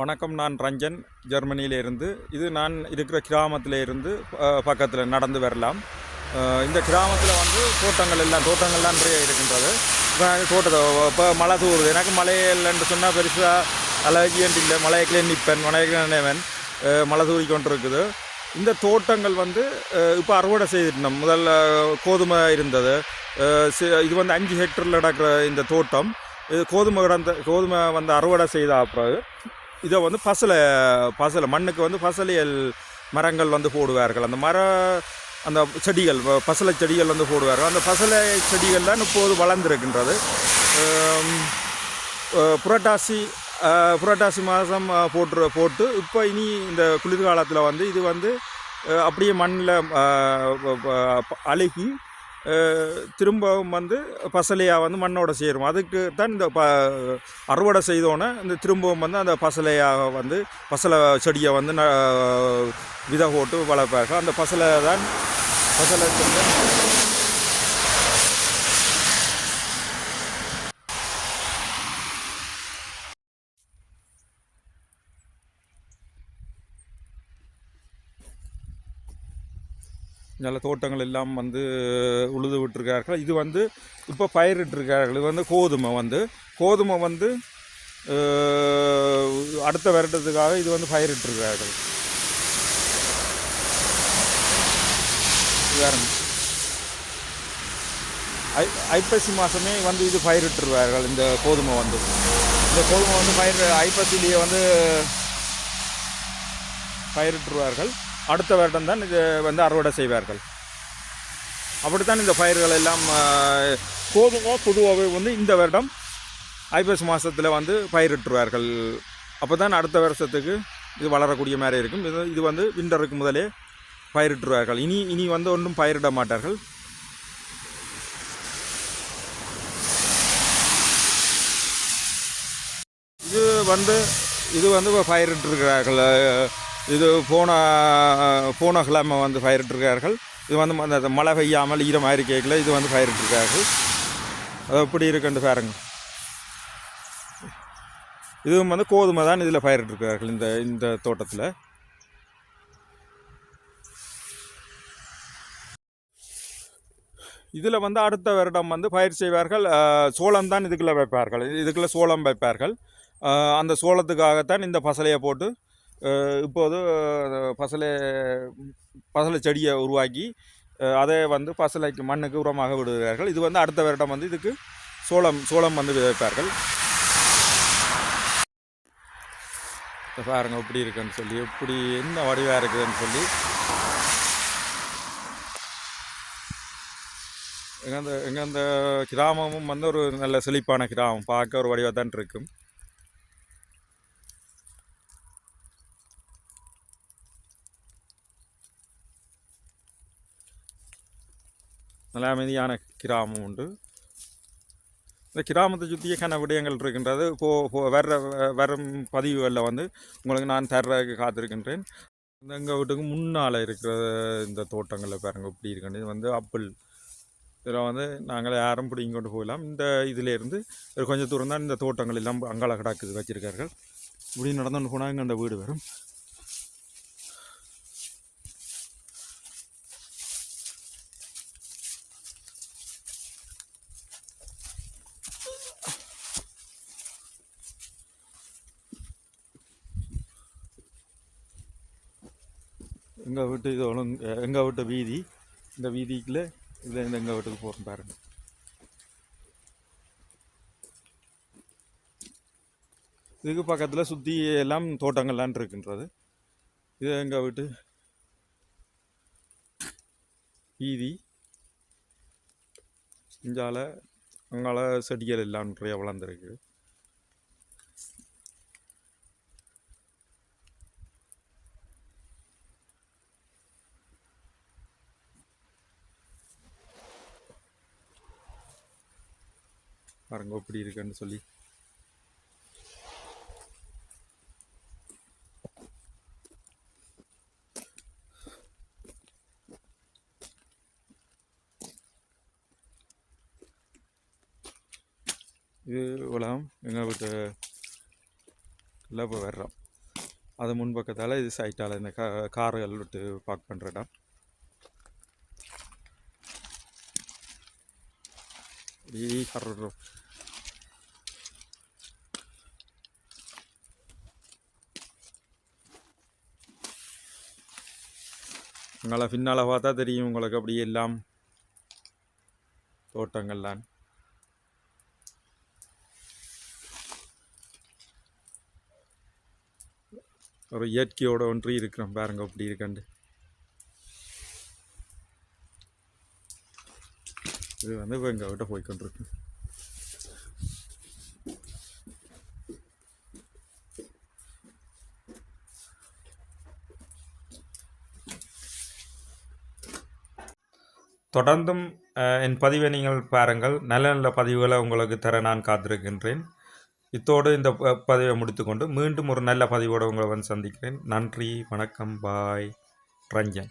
வணக்கம் நான் ரஞ்சன் ஜெர்மனியிலிருந்து. இது நான் இருக்கிற கிராமத்தில் இருந்து பக்கத்தில் நடந்து வரலாம். இந்த கிராமத்தில் வந்து தோட்டங்கள் எல்லாம் தோட்டங்கள்லாம் நிறைய இருக்கின்றது. இப்போ தோட்டத்தை இப்போ மழை தூருது. எனக்கு மழை இல்லைன்னு சொன்னால் பெருசாக அழகியன் இல்லை. மலையக்கிலே நிற்பேன் மலையக்கிலே நினைவன். மழை தூரி கொண்டு இருக்குது இந்த தோட்டங்கள் வந்து இப்போ அறுவடை செய்திருந்தோம். முதல்ல கோதுமை இருந்தது. இது வந்து அஞ்சு ஹெக்டரில் நடக்கிற இந்த தோட்டம். இது கோதுமை கிடந்த கோதுமை வந்து அறுவடை செய்த அப்புறம் இதை வந்து பசலை பசலை மண்ணுக்கு வந்து பசலியல் மரங்கள் வந்து போடுவார்கள். அந்த மர அந்த செடிகள் பசலை செடிகள் வந்து போடுவார்கள். அந்த பசலை செடிகள்லாம் இப்போது வளர்ந்துருக்கின்றது. புரட்டாசி புரட்டாசி மாதம் போட்டு போட்டு இப்போ இனி இந்த குளிர்காலத்தில் வந்து இது வந்து அப்படியே மண்ணில் அழுகி திரும்பவும் வந்து பசலையாக வந்து மண்ணோட சேரும். அதுக்கு தான் இந்த ப அறுவடை செய்தோன்னே இந்த திரும்பவும் வந்து அந்த பசலையாக வந்து பசலை செடியை வந்து ந விதை போட்டு வளர்ப்பாங்க. அந்த பசலை தான் பசலை நல்ல தோட்டங்கள் எல்லாம் வந்து உழுது விட்டுருக்கார்கள் இது வந்து இப்போ பயிரிட்டிருக்கார்கள் இது வந்து கோதுமை வந்து கோதுமை வந்து அடுத்த வருடத்துக்காக இது வந்து பயிரிட்டிருக்கார்கள் இது ஐ ஐப்பசி மாதமே வந்து இது பயிரிட்டுருவார்கள் இந்த கோதுமை வந்து. இந்த கோதுமை வந்து பயிர் ஐப்பசிலேயே வந்து பயிரிட்டுருவார்கள் அடுத்த வருடம் தான் இது வந்து அறுவடை செய்வார்கள். அப்படித்தான் இந்த பயிர்கள் எல்லாம் கோதுமை பொதுவாகவே வந்து இந்த வருடம் ஐப்பசி மாதத்தில் வந்து பயிரிட்டுருவார்கள். அப்போ தான் அடுத்த வருஷத்துக்கு இது வளரக்கூடிய மாதிரி இருக்கும். இது இது வந்து விண்டருக்கு முதலே பயிரிட்டுருவார்கள். இனி இனி வந்து ஒன்றும் பயிரிட மாட்டார்கள். இது வந்து இது வந்து இப்போ இது போன போன கிழமை வந்து பயிரிட்டிருக்கார்கள். இது வந்து அந்த மழை பெய்யாமல் ஈரமாக இருக்கையில் இது வந்து பயிரிட்டிருக்கார்கள். அது எப்படி இருக்குன்னு பாருங்க. இதுவும் வந்து கோதுமை தான் இதில் பயிரிட்டிருக்கிறார்கள் இந்த இந்த தோட்டத்தில். இதில் வந்து அடுத்த வருடம் வந்து பயிர் செய்வார்கள் சோளம் தான் இதுக்குள்ளே வைப்பார்கள். இதுக்குள்ளே சோளம் வைப்பார்கள். அந்த சோளத்துக்காகத்தான் இந்த பசலையை போட்டு இப்போது பசலை பசலை செடியை உருவாக்கி அதை வந்து பசலைக்கு மண்ணுக்கு உரமாக விடுகிறார்கள். இது வந்து அடுத்த வருடம் வந்து இதுக்கு சோளம் சோளம் வந்து விதைப்பார்கள். பாருங்கள் பாருங்க எப்படி இருக்குன்னு சொல்லி எப்படி என்ன வடிவாக இருக்குதுன்னு சொல்லி. எங்கள் அந்த எங்கள் அந்த கிராமமும் வந்து ஒரு நல்ல செழிப்பான கிராமம் பார்க்க ஒரு வடிவாக தான் இருக்கும். நல்ல அமைதியான கிராமம் உண்டு. இந்த கிராமத்தை சுற்றிய கன விடயங்கள் இருக்கின்றது? போ போ வர்ற வரும் பதிவுகளில் வந்து உங்களுக்கு நான் தர்றதுக்கு காத்திருக்கின்றேன். இந்த எங்கள் வீட்டுக்கு முன்னால் இருக்கிற இந்த தோட்டங்களில் பாருங்க இப்படி இருக்குன்னு இது வந்து அப்பிள். இதில் வந்து நாங்கள் யாரும் பிடிங்கி கொண்டு போகலாம். இந்த இதிலேருந்து ஒரு கொஞ்சம் தூரம் தான் இந்த தோட்டங்கள் எல்லாம் அங்கால கிடக்குது வச்சுருக்கார்கள். இப்படி நடந்து போனால் இங்கே அந்த வீடு வரும். எங்கள் வீட்டு இது ஒழுங்கு எங்கள் வீட்டு வீதி. இந்த வீதிக்குள்ளே இதில் இந்த எங்கள் வீட்டுக்கு போகிறோம் பாருங்க. இதுக்கு பக்கத்தில் சுற்றி எல்லாம் தோட்டங்கள்லாம் இருக்கின்றது. இது எங்கள் வீட்டு வீதி. இஞ்சால அங்கால செடிகள் எல்லாம் நிறைய வளர்ந்துருக்கு. பாருங்க எப்படி இருக்குன்னு சொல்லி. இது உலகம் எங்கள் வீட்டு இல்லை இப்போ வர்றோம். அது முன்பக்கத்தால் இது சைட்டால் இந்த கா கார்கள் விட்டு பார்க் பண்ணுற இடம். 이 உங்களை பின்னால் பார்த்தா தெரியும் உங்களுக்கு அப்படியே எல்லாம் தோட்டங்கள்லாம் ஒரு இயற்கையோட ஒன்றி இருக்கிறோம் பாருங்க அப்படி இருக்கண்டு. இது வந்து இப்போ எங்கள் கிட்ட போய்க்கொண்டிருக்கு தொடர்ந்தும் என் பதிவை நீங்கள் பாருங்கள். நல்ல நல்ல பதிவுகளை உங்களுக்கு தர நான் காத்திருக்கின்றேன். இத்தோடு இந்த ப- பதிவை முடித்துக்கொண்டு மீண்டும் ஒரு நல்ல பதிவோடு உங்களை வந்து சந்திக்கிறேன். நன்றி வணக்கம் பாய் ரஞ்சன்.